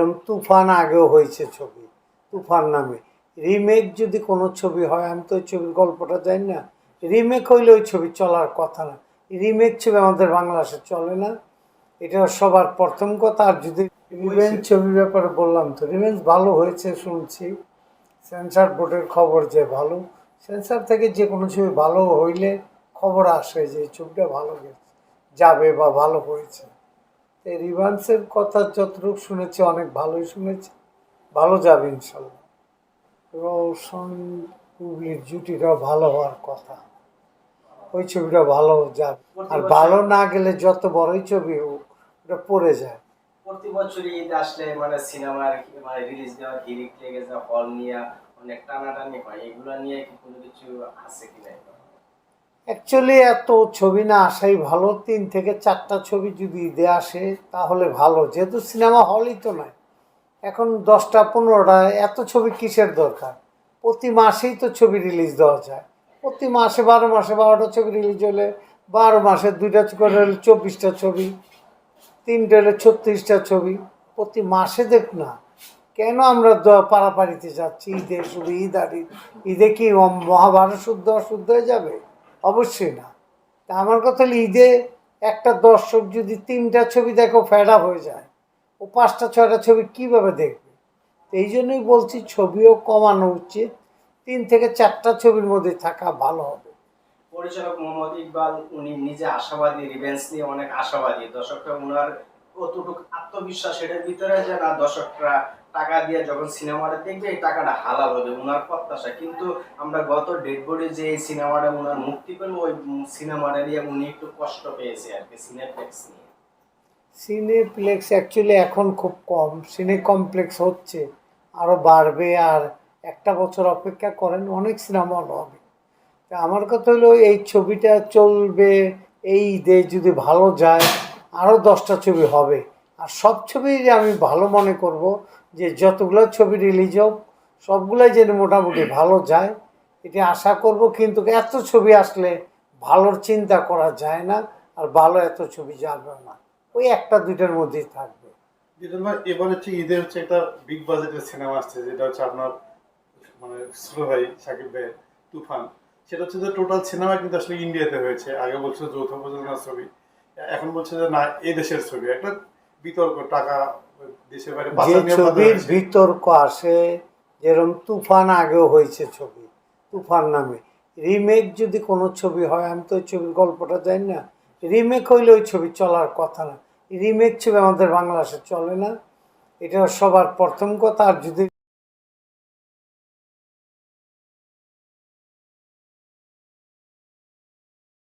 যেরকম তুফান আগেও হয়েছে ছবি তুফান নামে। রিমেক যদি কোনো ছবি হয় আমি তো ওই ছবির গল্পটা জানি না। রিমেক হইলে ওই ছবি চলার কথা না। রিমেক ছবি আমাদের বাংলাদেশে চলে না। এটা সবার প্রথম কথা। আর যদি রিভেঞ্জ ছবির ব্যাপারে বললাম তো রিভেঞ্জ ভালো হয়েছে শুনছি। সেন্সার বোর্ডের খবর যে ভালো সেন্সার থেকে যে কোনো ছবি ভালো হইলে খবর আসে যে ছবিটা ভালো গেছে যাবে বা ভালো হয়েছে। এই রিভান্সের কথা যতটুকু শুনেছি অনেক ভালোই শুনেছি। ভালো যাবে ইনশাল্লাহ। রোশন পুবলির জুটিটাও ভালো হওয়ার কথা। ওই ছবিটা ভালো যাবে আর ভালো না গেলে যত বড়ই ছবি হোক ওটা পড়ে যায়। প্রতি বছরই ঈদ আসলে মানে সিনেমার মানে রিলিজ দেওয়ার হিরিক লেগে যা হল নিয়ে অনেক টানাটানি হয়। এগুলো নিয়ে কি কোনো কিছু আছে কিনা অ্যাকচুয়ালি এত ছবি না আসাই ভালো। তিন থেকে চারটা ছবি যদি ঈদে আসে, তাহলে ভালো। যেহেতু সিনেমা হলই তো নয়। এখন দশটা, পনেরোটা, এত ছবি কিসের দরকার? প্রতি মাসেই তো ছবি রিলিজ দেওয়া যায়। প্রতি মাসে বারো মাসে বারোটা ছবি রিলিজ হলে বারো মাসে দুইটা করে হলে চব্বিশটা ছবি, তিনটে হলে ছত্রিশটা ছবি। প্রতি মাসে দেখ না, কেন আমরা পাড়াপাড়িতে যাচ্ছি? ঈদে শুধু ঈদ আর ঈদ। ঈদে কি মহাভারত শুদ্ধ অশুদ্ধ হয়ে যাবে? অবশ্যই না। তা আমার কথা হলো, ঈদে একটা দর্শক যদি তিনটা ছবি দেখো ফেডা হয়ে যায়। ও পাঁচটা, ছয়টা ছবি কীভাবে দেখবে? এই জন্যই বলছি, ছবিও কমানো উচিত। তিন থেকে চারটা ছবির মধ্যে থাকা ভালো হবে। পরিচালক মোহাম্মদ ইকবাল, উনি নিজে আশাবাদী রিভেন্স নিয়ে অনেক আশাবাদী। দর্শকরা উনার কতটুকু আত্মবিশ্বাস এটার ভিতরে যে না দর্শকরা টাকা দিয়ে যখন সিনেমাটা দেখবে, এই টাকাটা হালাল হবে, ওনার প্রত্যাশা। কিন্তু আমরা গত ডেড বডি যে এই সিনেমাটা ওনার মুক্তি পেল, ওই সিনেমাটা নিয়ে উনি একটু কষ্ট পেয়েছে আর কি সিনেপ্লেক্স নিয়ে। সিনেপ্লেক্স অ্যাকচুয়ালি এখন খুব কম সিনে কমপ্লেক্স হচ্ছে আরও বাড়বে আর একটা বছর অপেক্ষা করেন, অনেক সিনেমা হবে আমার কথা হলো, এই ছবিটা চলবে, এই ঈদে যদি ভালো যায় আরও দশটা ছবি হবে। আর সব ছবি আমি ভালো মনে করব, যে যতগুলো ছবি রিলিজ হোক, সবগুলাই যেন মোটামুটি ভালো যায়, এটা আশা করব কিন্তু এত ছবি আসলে ভালোর চিন্তা করা যায় না আর ভালো এত ছবি যাবে না। ওই একটা দুইটার মধ্যেই থাকবে। এবার হচ্ছে ঈদে হচ্ছে একটা বিগ বাজেটের সিনেমা আসছে, যেটা হচ্ছে আপনার মানে সুর ভাই সাকিব ভাই তুফান, সেটা হচ্ছে যে টোটাল সিনেমা কিন্তু আসলে ইন্ডিয়াতে হয়েছে। আগে বলছিল যৌথ প্রযোজনার ছবি, এখন বলছে যে না এই দেশের ছবি। একটা বিতর্ক টাকা দেশের বাইরে যে ছবির বিতর্ক আসে যেরকম তুফান আগেও হয়েছে ছবি তুফান নামে। রিমেক যদি কোনো ছবি হয় আমি তো ওই ছবির গল্পটা জানি না। রিমেক হইলে ওই ছবি চলার কথা না। রিমেক ছবি আমাদের বাংলাদেশে চলে না। এটা সবার প্রথম কথা। আর যদি